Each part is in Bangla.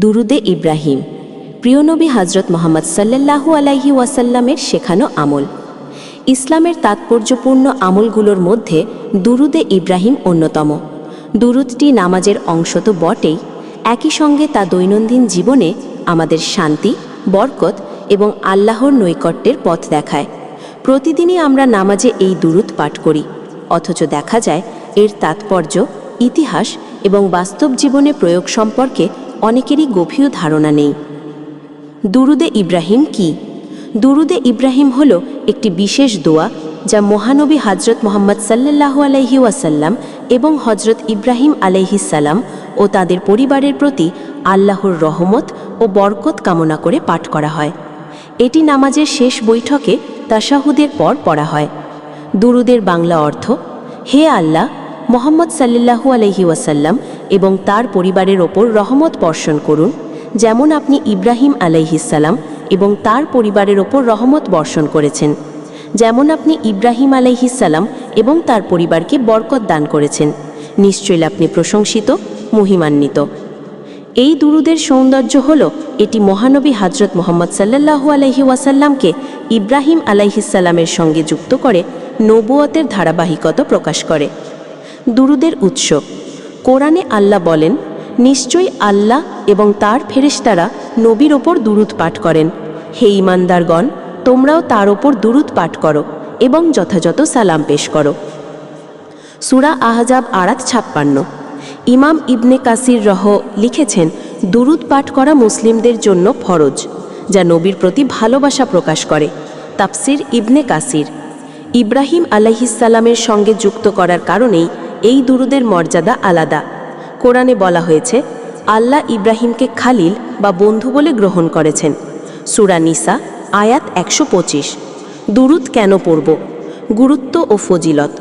দুরুদে ইব্রাহিম। প্রিয়নবী হজরত মোহাম্মদ সাল্লাল্লাহু আলাইহি ওয়াসাল্লামের শেখানো আমল। ইসলামের তাৎপর্যপূর্ণ আমলগুলোর মধ্যে দুরুদে ইব্রাহিম অন্যতম। দুরুদটি নামাজের অংশ তো বটেই, একই সঙ্গে তা দৈনন্দিন জীবনে আমাদের শান্তি, বরকত এবং আল্লাহর নৈকট্যের পথ দেখায়। প্রতিদিনই আমরা নামাজে এই দুরুদ পাঠ করি, অথচ দেখা যায় এর তাৎপর্য, ইতিহাস এবং বাস্তব জীবনে প্রয়োগ সম্পর্কে অনেকেরই গভীর ধারণা নেই। দুরুদে ইব্রাহিম কি? দুরুদে ইব্রাহিম হল একটি বিশেষ দোয়া যা মহানবী হজরত মোহাম্মদ সাল্লাল্লাহু আলাইহি ওয়াসাল্লাম এবং হজরত ইব্রাহিম আলাইহিসাল্লাম ও তাদের পরিবারের প্রতি আল্লাহর রহমত ও বরকত কামনা করে পাঠ করা হয়। এটি নামাজের শেষ বৈঠকে তাশাহুদের পর পড়া হয়। দুরুদের বাংলা অর্থ, হে আল্লাহ মোহাম্মদ সাল্লাল্লাহু আলহি ওয়াসাল্লাম এবং তার পরিবারের ওপর রহমত বর্ষণ করুন, যেমন আপনি ইব্রাহিম আলাইহিসাল্লাম এবং তার পরিবারের ওপর রহমত বর্ষণ করেছেন, যেমন আপনি ইব্রাহিম আলাইহিসাল্লাম এবং তার পরিবারকে বরকত দান করেছেন, নিশ্চয়ই আপনি প্রশংসিত, মহিমান্বিত। এই দুরুদের সৌন্দর্য হল, এটি মহানবী হজরত মোহাম্মদ সাল্লাল্লাহু আলহি ওয়াসাল্লামকে ইব্রাহিম আলাইহিসাল্লামের সঙ্গে যুক্ত করে নবুয়তের ধারাবাহিকতা প্রকাশ করে। দুরুদের উৎস। কোরআনে আল্লাহ বলেন, নিশ্চয়ই আল্লাহ এবং তার ফেরেশতারা নবীর ওপর দুরুদ পাঠ করেন। হে ইমানদারগণ তোমরাও তার ওপর দুরুদ পাঠ করো এবং যথাযথ সালাম পেশ করো। সুরা আহজাব আরাত ছাপ্পান্ন। ইমাম ইবনে কাসির রহ লিখেছেন, দুরুদ পাঠ করা মুসলিমদের জন্য ফরজ, যা নবীর প্রতি ভালোবাসা প্রকাশ করে। তাফসির ইবনে কাসির। ইব্রাহিম আলাইহিসাল্লামের সঙ্গে যুক্ত করার কারণেই এই দুরুদের মর্যাদা আলাদা। কোরআনে বলা হয়েছে, আল্লাহ ইব্রাহিমকে খালিল বা বন্ধু বলে গ্রহণ করেছেন। সুরা নিসা, আয়াত একশো পঁচিশ। দুরুদ কেন পড়ব? গুরুত্ব ও ফজিলত।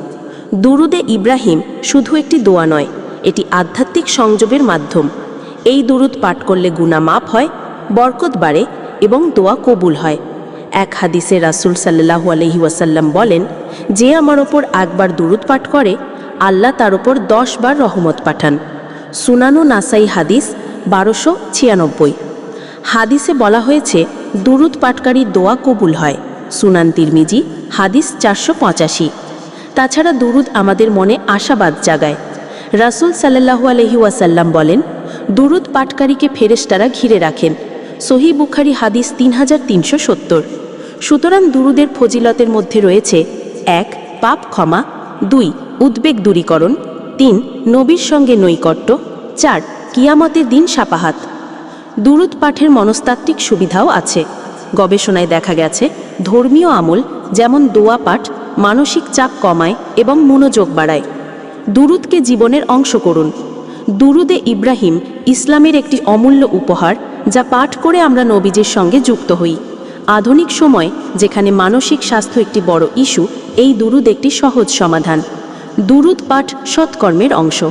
দুরুদে ইব্রাহিম শুধু একটি দোয়া নয়, এটি আধ্যাত্মিক সংযোগের মাধ্যম। এই দুরুদ পাঠ করলে গুণা মাপ হয়, বরকত বাড়ে এবং দোয়া কবুল হয়। এক হাদিসে রাসুল সাল্লাহু আলহি ওয়াসাল্লাম বলেন, যে আমার ওপর একবার দুরুদ পাঠ করে আল্লাহ তার ওপর দশ বার রহমত পাঠান। সুনানু নাসাই হাদিস বারোশো ছিয়ানব্বই। হাদিসে বলা হয়েছে, দুরুদ পাটকারী দোয়া কবুল হয়। সুনান তিরমিজি, হাদিস চারশো পঁচাশি। তাছাড়া দুরুদ আমাদের মনে আশাবাদ জাগায়। রাসুল সাল্লাহু আলহি ওয়াসাল্লাম বলেন, দুরুদ পাটকারীকে ফেরেস্তারা ঘিরে রাখেন। সহি বুখারি হাদিস তিন হাজার তিনশো সত্তর। সুতরাং দুরুদের ফজিলতের মধ্যে রয়েছে, এক, পাপ ক্ষমা দুই, উদ্বেগ দূরীকরণ। তিন, নবীর সঙ্গে নৈকট্য। চার, কিয়ামতের দিন সাপাহাত। দুরুদ পাঠের মনস্তাত্ত্বিক সুবিধাও আছে। গবেষণায় দেখা গেছে, ধর্মীয় আমল যেমন দোয়া পাঠ, মানসিক চাপ কমায় এবং মনোযোগ বাড়ায়। দুরুদকে জীবনের অংশ করুন। দুরুদে ইব্রাহিম ইসলামের একটি অমূল্য উপহার যা পাঠ করে আমরা নবীজের সঙ্গে যুক্ত হই। আধুনিক সময় যেখানে মানসিক স্বাস্থ্য একটি বড় ইস্যু এই দুরুদ একটি সহজ সমাধান। দুরুদ পাঠ সৎকর্মের অংশ।